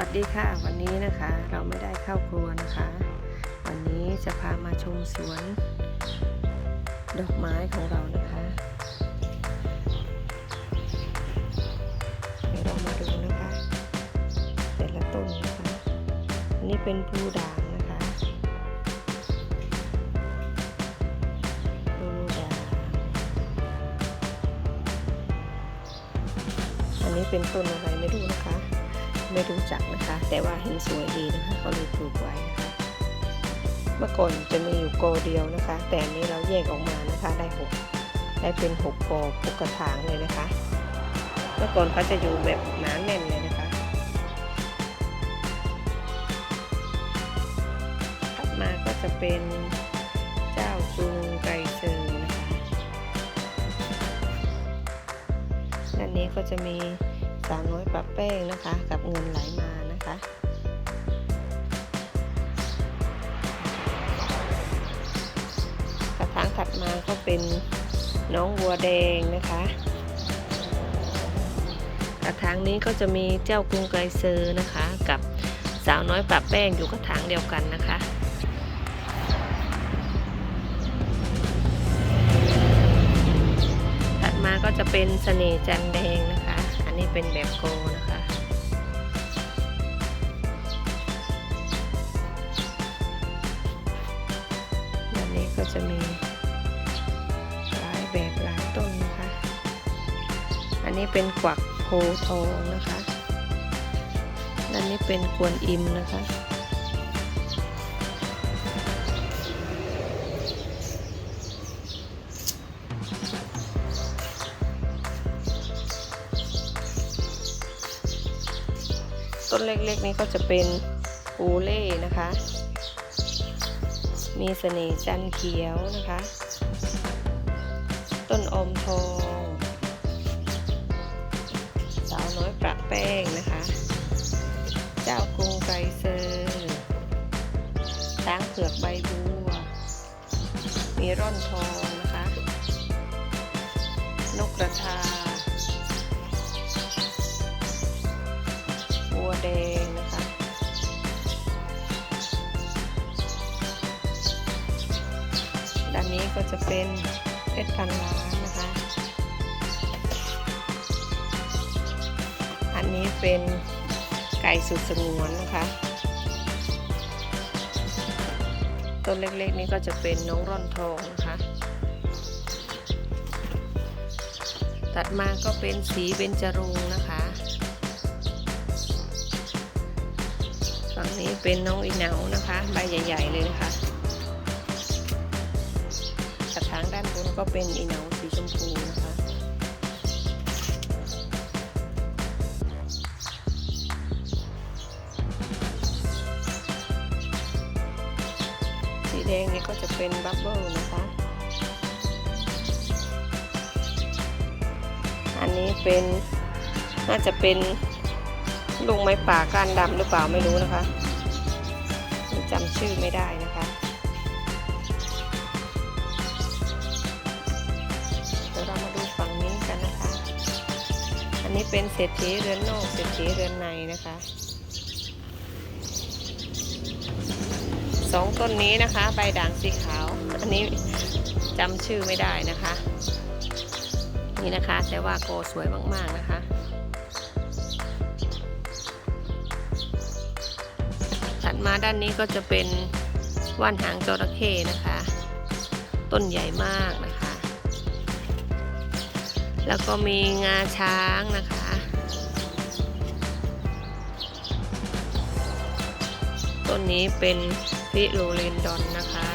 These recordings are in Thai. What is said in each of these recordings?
วัสดีค่ะวันนี้นะคะเราไม่ได้เข้าครัวนะคะ วันนี้จะพามาชมสวน ดอกไม้ของเรานะคะเดี๋ยวเรามาดูนะคะ แต่ละต้นนะคะอันนี้เป็นพลูด่างนะคะพลูด่างอันนี้เป็นต้นอะไรไม่รู้นะคะ ไม่รู้จักนะคะ แต่ว่าเห็นสวยดีนะคะก็เลยปลูกไว้นะคะ เมื่อก่อนจะมีอยู่โกเดียวนะคะ แต่อันนี้เราแยกออกมานะคะได้หกได้เป็นหกกอหกกระถางเลยนะคะ เมื่อก่อนเขาจะอยู่แบบหนาแน่นเลยนะคะถัดมาก็จะเป็นเจ้าจูงไก่เซอร์นะคะด้านนี้ก็จะมี สาวน้อยปะแป้งนะคะ กับเงินไหลมานะคะกระถางถัดมาก็เป็นน้องวัวแดงนะคะกระถางนี้ก็จะมีเจ้ากรุงไกรเซอร์นะคะ กับสาวน้อยปะแป้งอยู่กระถางเดียวกันนะคะถัดมาก็จะเป็นเสน่ห์จันแดงนะคะ อันนี้เป็นแบบโกนะคะ อันนี้ก็จะมีหลายแบบหลายต้นนะคะ อันนี้เป็นกวักโพทองนะคะอันนี้เป็นกวนอิมนะคะ ต้นเล็กๆนี้ก็จะเป็นปูเล่นะคะ มีเสน่ห์จันเขียวนะคะ ต้นอมทองสาวน้อยประแป้งนะคะ เจ้ากรุงไกรเซอร์ช้างเผือกใบบัว มีร่อนทองนะคะ นกกระทา ดงนะคะด้านนี้ก็จะเป็นเพชรพันล้านนะคะ อันนี้เป็นไก่สุดสงวนนะคะ ต้นเล็กๆนี้ก็จะเป็นน้องร่อนทองนะคะ ตัดมาก็เป็นสีเบญจรงค์นะคะ นี้เป็นน้องอีเหนานะคะ ใบใหญ่ ๆ เลยนะคะกระถางด้านบนก็เป็นอีเหนาสีชมพูนะคะสีแดงนี่ก็จะเป็นบับเบิ้ลนะคะ อันนี้เป็นน่าจะเป็นลุงไม้ป่าก้านดำหรือเปล่าไม่รู้นะคะ จำชื่อไม่ได้นะคะเดี๋ยวเรามาดูฝั่งนี้กันนะคะ อันนี้เป็นเศรษฐีเรือนนอกเศรษฐีเรือนในนะคะสองต้นนี้นะคะ ใบด่างสีขาว อันนี้จำชื่อไม่ได้นะคะ นี่นะคะแต่ว่าโกสวยมาก ๆ นะคะ ถัดมาด้านนี้ก็จะเป็นว่านหางจระเข้นะคะ ต้นใหญ่มากนะคะ แล้วก็มีงาช้างนะคะ ต้นนี้เป็นฟิโลเรนดอนนะคะ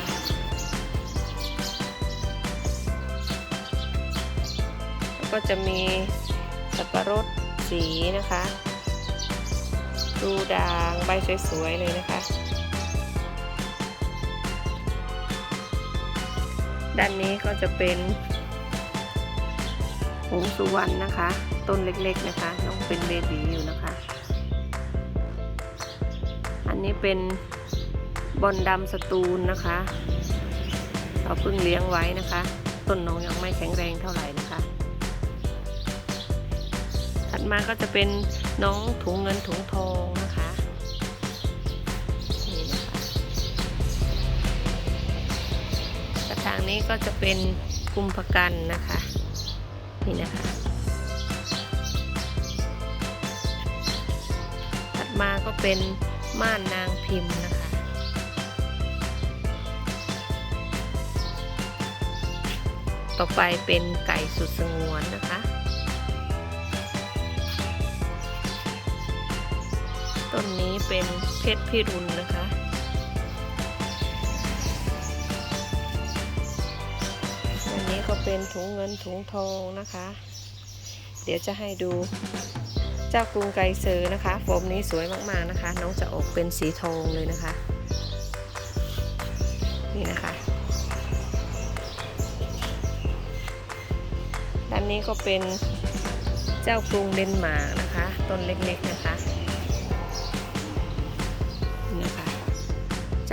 แล้วก็จะมีสับปะรดสีนะคะ ดูด่างใบสวยๆเลยนะคะ ด้านนี้ก็จะเป็นหงสุวรรณนะคะ ต้นเล็กๆนะคะน้องเป็นเบบีอยู่นะคะ อันนี้เป็นบอนดำสตูลนะคะ เราเพิ่งเลี้ยงไว้นะคะ ต้นน้องยังไม่แข็งแรงเท่าไหร่นะคะ ดมาก็จะเป็นน้องถุงเงินถุงทองนะคะนี่นะคะกระถางนี้ก็จะเป็นกุมภกันนะคะนี่นะคะถัดมาก็เป็นม่านนางพิมพ์นะคะต่อไปเป็นไก่สุดสงวนนะคะ ต้นนี้เป็นเพชรพิรุณนะคะ อันนี้ก็เป็นถุงเงินถุงทองนะคะ เดี๋ยวจะให้ดูเจ้ากรุงไกรเซอร์นะคะ โฟมนี้สวยมากๆนะคะ น้องจะออกเป็นสีทองเลยนะคะ นี่นะคะด้านนี้ก็เป็นเจ้ากรุงเดนมาร์กนะคะ ต้นเล็กๆ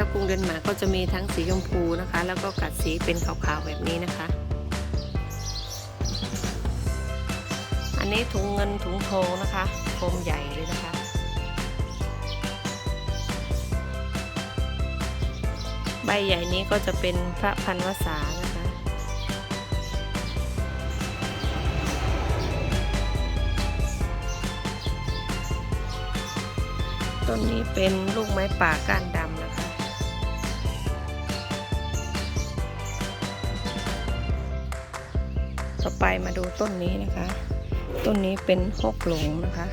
จ้ากรุงเดนมาร์กก็จะมีทั้งสีชมพูนะคะ แล้วก็กัดสีเป็นขาวๆแบบนี้นะคะ อันนี้ถุงเงินถุงทองนะคะโฟมใหญ่เลยนะคะ ใบใหญ่นี้ก็จะเป็นพระพันวษานะคะ ต้นนี้เป็นลูกไม้ป่าก้านดำ ต่อไปมาดูต้นนี้นะคะ ต้นนี้เป็นฮกหลงนะคะ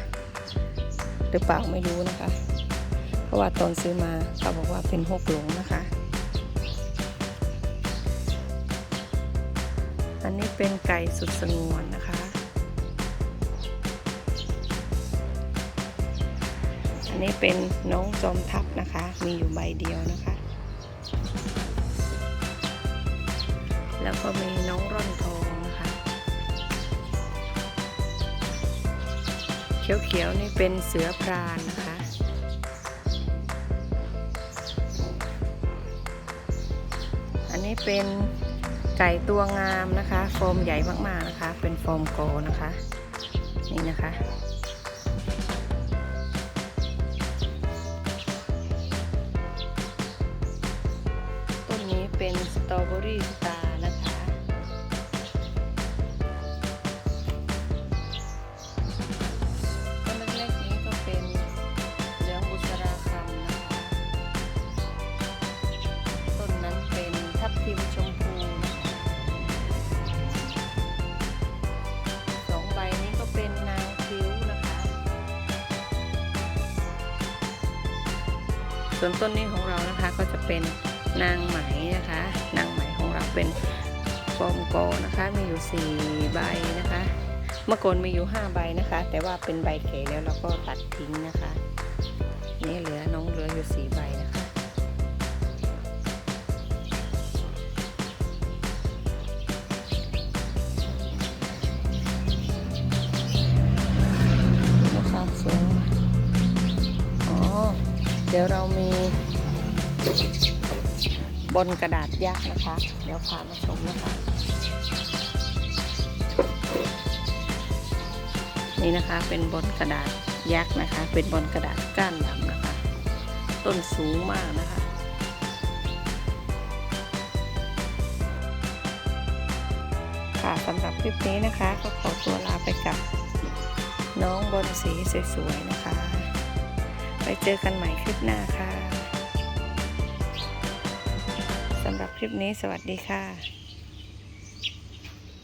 หรือเปล่าไม่รู้นะคะ เพราะว่าตอนซื้อมาเขาบอกว่าเป็นฮกหลงนะคะ อันนี้เป็นไก่สุดสงวนนะคะ อันนี้เป็นน้องจอมทัพนะคะ มีอยู่ใบเดียวนะคะ แล้วก็มีน้องร่อนท เขียวๆนี่เป็นเสือพรานนะคะ อันนี้เป็นไก่ตัวงามนะคะ โฟมใหญ่มากๆนะคะ เป็นโฟมโกนะคะ นี่นะคะ ส่วนต้นนี้ของเรานะคะก็จะเป็นนางไหมนะคะ นางไหมของเราเป็นฟอมโกนะคะ มีอยู่ 4 ใบนะคะ เมื่อก่อนมีอยู่ 5 ใบนะคะ แต่ว่าเป็นใบเขแล้วเราก็ตัดทิ้งนะคะ นี่เหลือน้องเหลืออยู่ 4 ใบนะ ดี๋ยวเรามีบนกระดาษยักษ์นะคะ เดี๋ยวพามาชมนะคะ นี่นะคะเป็นบนกระดาษยักษ์นะคะ เป็นบนกระดาษก้านดำนะคะ ต้นสูงมากนะคะค่ะสำหรับคลิปนี้นะคะ ก็ขอตัวลาไปกับน้องบนสีสวยๆนะคะ ไปเจอกันใหม่คลิปหน้าค่ะสำหรับคลิปนี้สวัสดีค่ะ